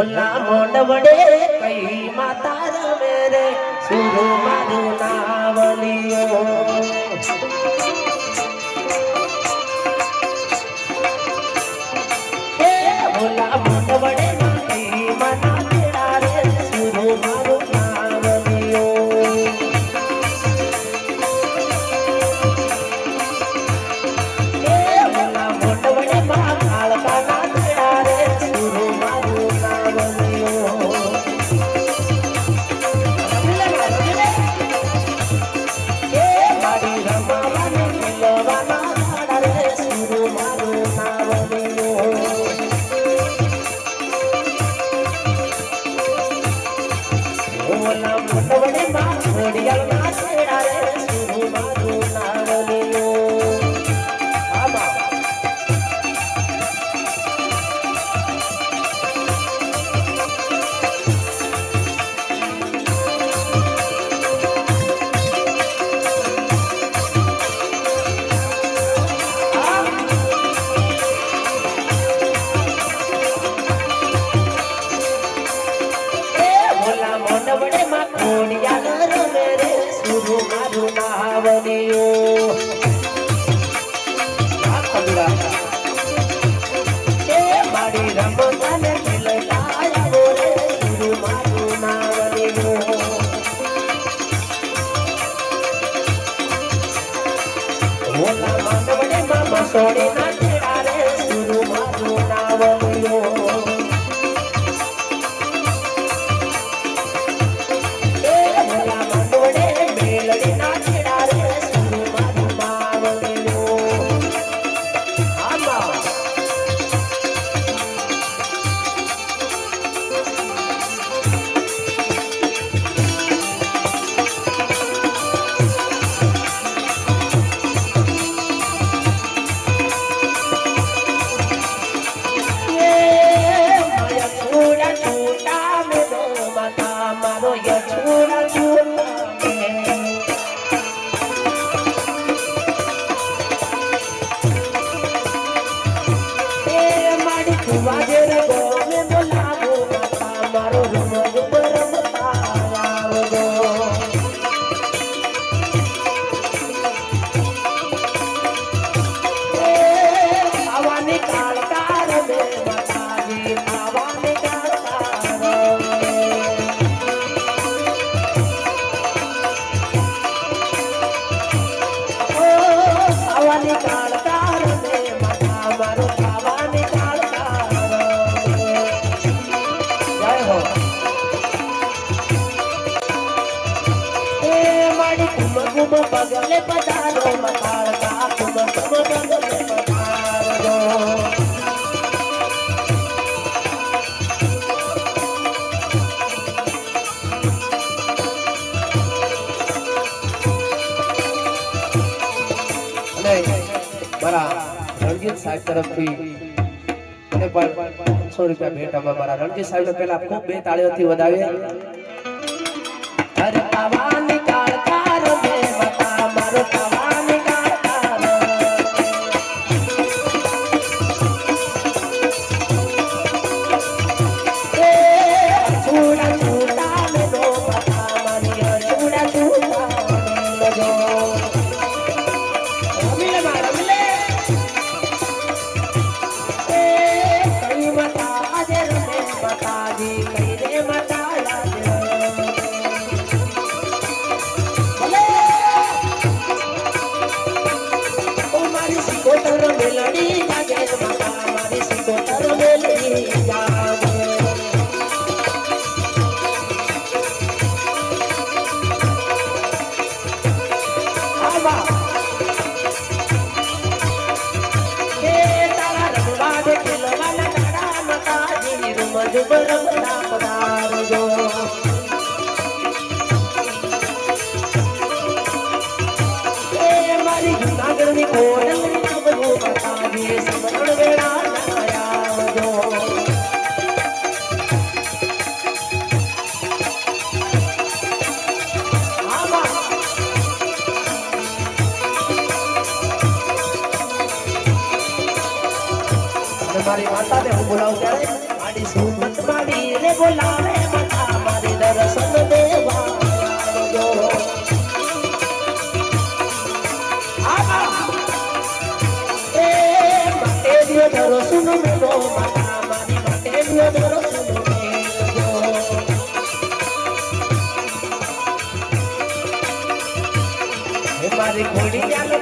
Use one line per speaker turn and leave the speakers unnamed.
ભોલા મોંડ વડે કઈ માતા રે સુરમા બોલા સવડે માં ઘોડિયાલમાં છેડા રે સુરુ માં રોલા મુનિયો એ મારી રમતાને तुम बगल पधारो मताल का तुम तुम बगल पधारो
અને મારા રણજીત સાહેબ તરફથી મને પણ પાંચસો રૂપિયા ભેટ આપવા મારા રણજીત સાહેબને પહેલા ખૂબ બે તાળીઓથી વધાવીએ
Bye bye. મારી માતા ને હું બોલાવું ત્યારે મારી સુમત મારી રે બોલાવે બધા મારી દર્શન દેવા. મારી ઘોડી ચાલ